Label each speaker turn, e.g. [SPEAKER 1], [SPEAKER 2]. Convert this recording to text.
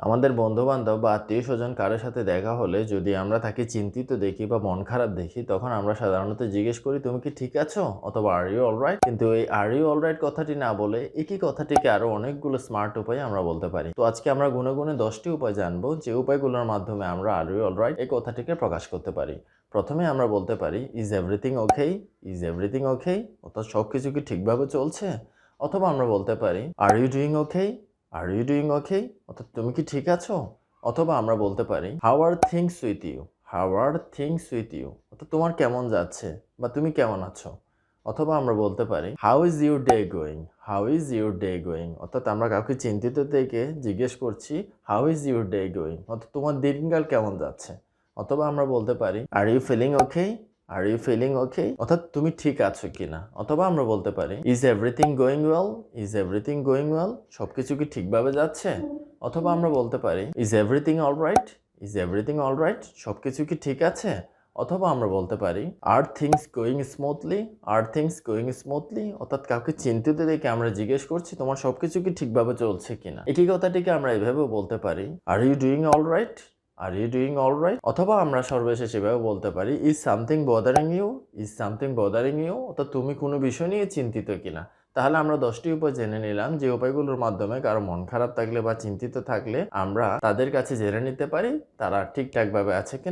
[SPEAKER 1] আমাদের বন্ধু-বান্ধব বা আত্মীয়স্বজন কারও সাথে দেখা হলে যদি আমরা তাকে চিন্তিত দেখি বা মন খারাপ দেখি, তখন আমরা সাধারণত জিজ্ঞেস করি, তুমি কি ঠিক আছো? অথবা আর ইউ অলরাইট কিন্তু এই আর ইউ অলরাইট কথাটি না বলে একই কথাটিকে আরও অনেকগুলো স্মার্ট উপায়ে আমরা বলতে পারি। তো আজকে আমরা গুনে গুনে দশটি উপায় জানব, যে উপায়গুলোর মাধ্যমে আমরা আর ইউ অলরাইট এই কথাটিকে প্রকাশ করতে পারি। প্রথমে আমরা বলতে পারি is everything okay is everything okay অর্থাৎ সব কিছু কি ঠিকভাবে চলছে? অথবা আমরা বলতে পারি are you doing okay are you doing okay অর্থাৎ তুমি কি ঠিক আছো? অথবা আমরা বলতে পারি how are things with you how are things with you অর্থাৎ তোমার কেমন যাচ্ছে বা তুমি কেমন আছো? অথবা আমরা বলতে পারি how is your day going how is your day going অর্থাৎ আমরা কাউকে চিন্তিত থেকে জিজ্ঞেস করছি how is your day going অর্থাৎ তোমার দিনকাল কেমন যাচ্ছে? অথবা আমরা বলতে পারি are you feeling okay are you feeling okay অর্থাৎ তুমি ঠিক আছো কিনা? অথবা আমরা বলতে পারি is everything going well is everything going well সব কিছু কি ঠিকভাবে যাচ্ছে? অথবা আমরা বলতে পারি is everything all right is everything alright সব কিছু কি ঠিক আছে? অথবা আমরা বলতে পারি are things going smoothly are things going smoothly অর্থাৎ কাউকে চিন্তিত দেখে আমরা জিজ্ঞেস করছি, তোমার সব কিছু কি ঠিকভাবে চলছে কিনা? একই কথাটিকে আমরা এভাবেও বলতে পারি are you doing all right are you doing all right অথবা আমরা সর্বশেষ এভাবে বলতে পারি is something bothering you is something bothering you অর্থাৎ তুমি কোনো বিষয় নিয়ে চিন্তিত কিনা? তাহলে আমরা দশটি উপায় জেনে নিলাম যে উপায়গুলোর মাধ্যমে কারও মন খারাপ থাকলে বা চিন্তিত থাকলে আমরা তাদের কাছে জেনে নিতে পারি তারা ঠিকঠাকভাবে আছে কিনা।